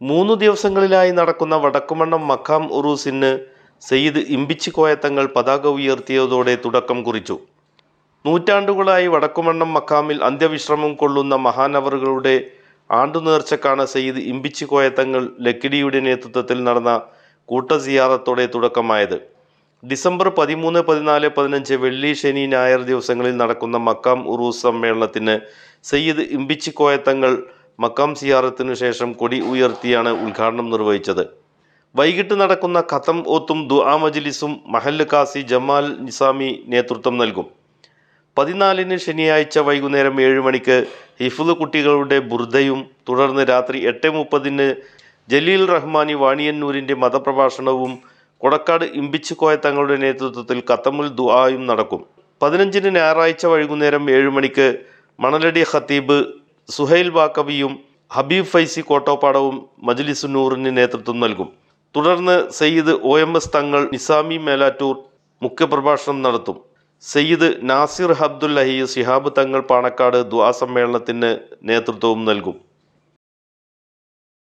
മൂന്നു ദിവസങ്ങളിലായി നടക്കുന്ന വടക്കുമണ്ണം മഖാം ഉറൂസിന് സയ്യിദ് ഇമ്പിച്ചി കോയത്തങ്ങൾ പതാക ഉയർത്തിയതോടെ തുടക്കം കുറിച്ചു. നൂറ്റാണ്ടുകളായി വടക്കുമണ്ണം മഖാമിൽ അന്ത്യവിശ്രമം കൊള്ളുന്ന മഹാനവറുകളുടെ ആണ്ടുനേർച്ചക്കാണ് സയ്യിദ് ഇമ്പിച്ചി കോയത്തങ്ങൾ ലക്കിടിയുടെ നേതൃത്വത്തിൽ നടന്ന കൂട്ടസിയാറത്തോടെ തുടക്കമായത്. ഡിസംബർ പതിമൂന്ന് പതിനാല് പതിനഞ്ച് വെള്ളി ശനി ഞായർ ദിവസങ്ങളിൽ നടക്കുന്ന മക്കാം ഉറൂസ് സമ്മേളനത്തിന് സയ്യിദ് ഇമ്പിച്ചി കോയത്തങ്ങൾ മക്കാം സിയാറത്തിനു ശേഷം കൊടി ഉയർത്തിയാണ് ഉദ്ഘാടനം നിർവഹിച്ചത്. വൈകിട്ട് നടക്കുന്ന ഖത്തം ഓത്തും ദുആ മജ്ലിസും മഹല്ല് കാസി ജമാൽ നിസാമി നേതൃത്വം നൽകും. പതിനാലിന് ശനിയാഴ്ച വൈകുന്നേരം ഏഴ് മണിക്ക് ഹിഫുദ് കുട്ടികളുടെ ബുർദയും തുടർന്ന് രാത്രി എട്ട് മുപ്പതിന് ജലീൽ റഹ്മാനി വാണിയന്നൂരിന്റെ മതപ്രഭാഷണവും കൊടക്കാട് ഇമ്പിച്ച് കോയ തങ്ങളുടെ നേതൃത്വത്തിൽ കത്തമുൽ ദുആയും നടക്കും. പതിനഞ്ചിന് ഞായറാഴ്ച വൈകുന്നേരം ഏഴ് മണിക്ക് മണലടി ഖത്തീബ് സുഹൈൽ ബാക്കവിയും ഹബീബ് ഫൈസി കോട്ടോപ്പാടവും മജ്ലിസ് നൂറിന് നേതൃത്വം നൽകും. തുടർന്ന് സയ്യിദ് ഒ എം എസ് തങ്ങൾ നിസാമി മേലാറ്റൂർ മുഖ്യപ്രഭാഷണം നടത്തും. സയ്യിദ് നാസിർ അബ്ദുല്ലഹി സിഹാബ് തങ്ങൾ പാണക്കാട് ദ്വാ സമ്മേളനത്തിന് നേതൃത്വവും നൽകും.